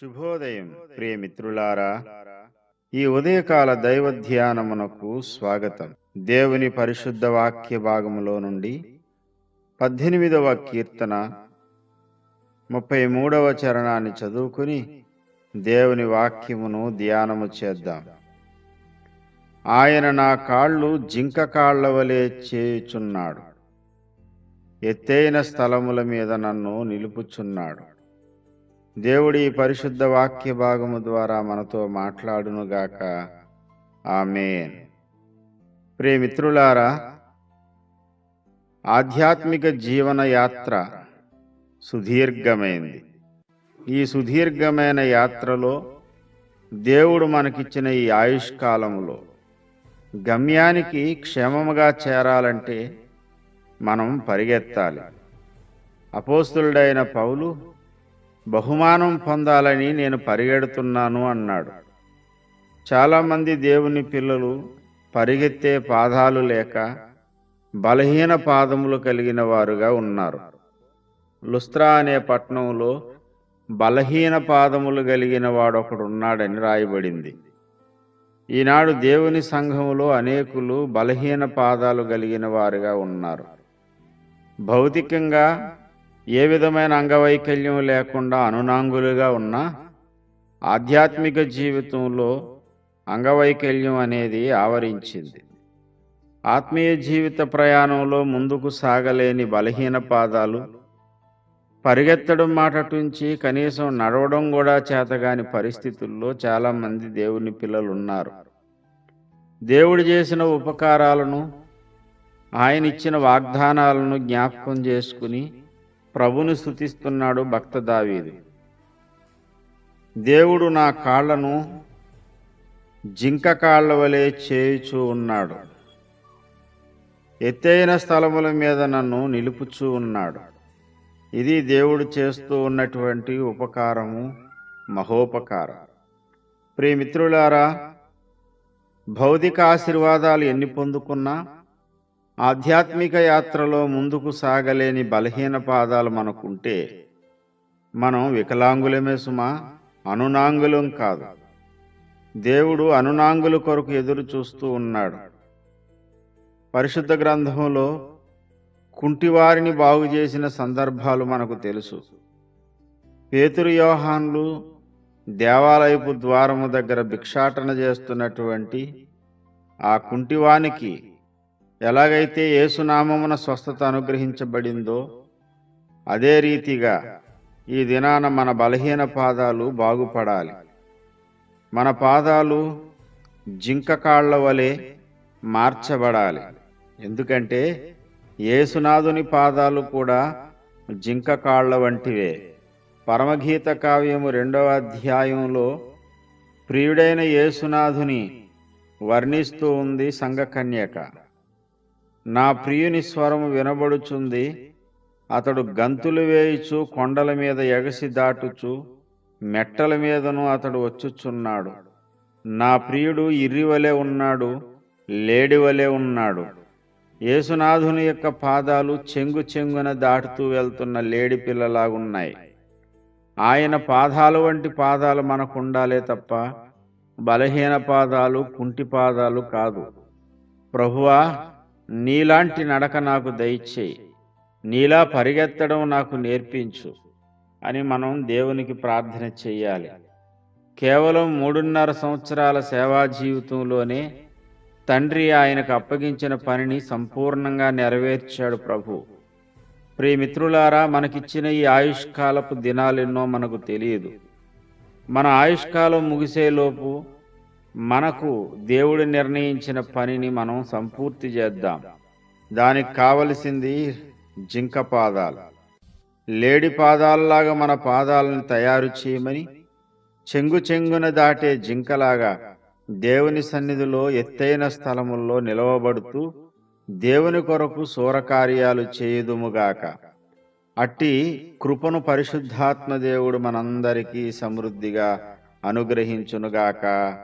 శుభోదయం ప్రియమిత్రులారా ఈ ఉదయకాల దైవ ధ్యానమునకు స్వాగతం. దేవుని పరిశుద్ధ వాక్య భాగములో నుండి పద్దెనిమిదవ కీర్తన ముప్పై మూడవ చరణాన్ని చదువుకుని దేవుని వాక్యమును ధ్యానము చేద్దాం. ఆయన నా కాళ్ళు జింక కాళ్ళ వలె చేయుచున్నాడు. ఎత్తైన స్థలముల మీద నన్ను నిలుపుచున్నాడు. దేవుడి ఈ పరిశుద్ధ వాక్య భాగము ద్వారా మనతో మాట్లాడునుగాక. ఆమెన్. ప్రేమిత్రులారా ఆధ్యాత్మిక జీవన యాత్ర సుదీర్ఘమైంది. ఈ సుదీర్ఘమైన యాత్రలో దేవుడు మనకిచ్చిన ఈ ఆయుష్కాలములో గమ్యానికి క్షేమముగా చేరాలంటే మనం పరిగెత్తాలి. అపోస్తులుడైన పౌలు బహుమానం పొందాలని నేను పరిగెడుతున్నాను అన్నాడు. చాలామంది దేవుని పిల్లలు పరిగెత్తే పాదాలు లేక బలహీన పాదములు కలిగిన వారుగా ఉన్నారు. లుస్త్రా అనే పట్టణంలో బలహీన పాదములు కలిగిన వాడొకడున్నాడని రాయబడింది. ఈనాడు దేవుని సంఘములో అనేకులు బలహీన పాదాలు కలిగిన వారుగా ఉన్నారు. భౌతికంగా ఏ విధమైన అంగవైకల్యం లేకుండా అనునాంగులుగా ఉన్న ఆధ్యాత్మిక జీవితంలో అంగవైకల్యం అనేది ఆవరించింది. ఆత్మీయ జీవిత ప్రయాణంలో ముందుకు సాగలేని బలహీన పాదాలు పరిగెత్తడం మాటటుంచి కనీసం నడవడం కూడా చేతగాని పరిస్థితుల్లో చాలామంది దేవుని పిల్లలు ఉన్నారు దేవుడు చేసిన ఉపకారాలను ఆయన ఇచ్చిన వాగ్దానాలను జ్ఞాపకం చేసుకుని ప్రభుని స్థుతిస్తున్నాడు భక్త దావీదు. దేవుడు నా కాళ్ళను జింక కాళ్ళ వలె చేయుచూ ఉన్నాడు. ఎత్తైన స్థలముల మీద నన్ను నిలుపుచూ ఉన్నాడు. ఇది దేవుడు చేస్తూ ఉన్నటువంటి ఉపకారము మహోపకారం. ప్రియమిత్రులారా భౌతిక ఆశీర్వాదాలు ఎన్ని పొందుకున్నా ఆధ్యాత్మిక యాత్రలో ముందుకు సాగలేని బలహీన పాదాలు మనకుంటే మనం వికలాంగులమే సుమా అనునాంగులం కాదు. దేవుడు అనునాంగుల కొరకు ఎదురు చూస్తూ ఉన్నాడు. పరిశుద్ధ గ్రంథంలో కుంటివారిని బాగు చేసిన సందర్భాలు మనకు తెలుసు. పేతురు యోహాన్లు దేవాలయపు ద్వారము దగ్గర భిక్షాటన చేస్తున్నటువంటి ఆ కుంటివానికి ఎలాగైతే ఏసునామమున స్వస్థత అనుగ్రహించబడిందో అదే రీతిగా ఈ దినాన మన బలహీన పాదాలు బాగుపడాలి. మన పాదాలు జింక కాళ్ళ వలె మార్చబడాలి. ఎందుకంటే యేసునాథుని పాదాలు కూడా జింక కాళ్ళ వంటివే. పరమగీత కావ్యము రెండవ అధ్యాయంలో ప్రియుడైన యేసునాథుని వర్ణిస్తూ ఉంది సంఘకన్యక. నా ప్రియుని స్వరము వినబడుచుంది. అతడు గంతులు వేయుచు కొండల మీద ఎగసి దాటుచు మెట్టల మీదను అతడు వచ్చుచున్నాడు. నా ప్రియుడు ఇర్రివలే ఉన్నాడు లేడివలే ఉన్నాడు. యేసునాథుని యొక్క పాదాలు చెంగు చెంగున దాటుతూ వెళ్తున్న లేడి పిల్లలాగున్నాయి. ఆయన పాదాలు వంటి పాదాలు మనకు ఉండాలే తప్ప బలహీన పాదాలు కుంటి పాదాలు కాదు. ప్రభువా నీలాంటి నడక నాకు దయచేయి. నీలా పరిగెత్తడం నాకు నేర్పించు అని మనం దేవునికి ప్రార్థన చెయ్యాలి. కేవలం మూడున్నర సంవత్సరాల సేవా జీవితంలోనే తండ్రి ఆయనకు అప్పగించిన పనిని సంపూర్ణంగా నెరవేర్చాడు ప్రభు. ప్రియమిత్రులారా మనకిచ్చిన ఈ ఆయుష్కాలపు దినాలెన్నో మనకు తెలియదు. మన ఆయుష్కాలం ముగిసేలోపు మనకు దేవుడు నిర్ణయించిన పనిని మనం సంపూర్తి చేద్దాం. దానికి కావలసింది జింక పాదాలు. లేడి పాదాలలాగా మన పాదాలను తయారు చేయమని చెంగు చెంగున దాటే జింకలాగా దేవుని సన్నిధిలో ఎత్తైన స్థలముల్లో నిలవబడుతూ దేవుని కొరకు సూరకార్యాలు చేయుదుముగాక. అట్టి కృపను పరిశుద్ధాత్మ దేవుడు మనందరికీ సమృద్ధిగా అనుగ్రహించునుగాక.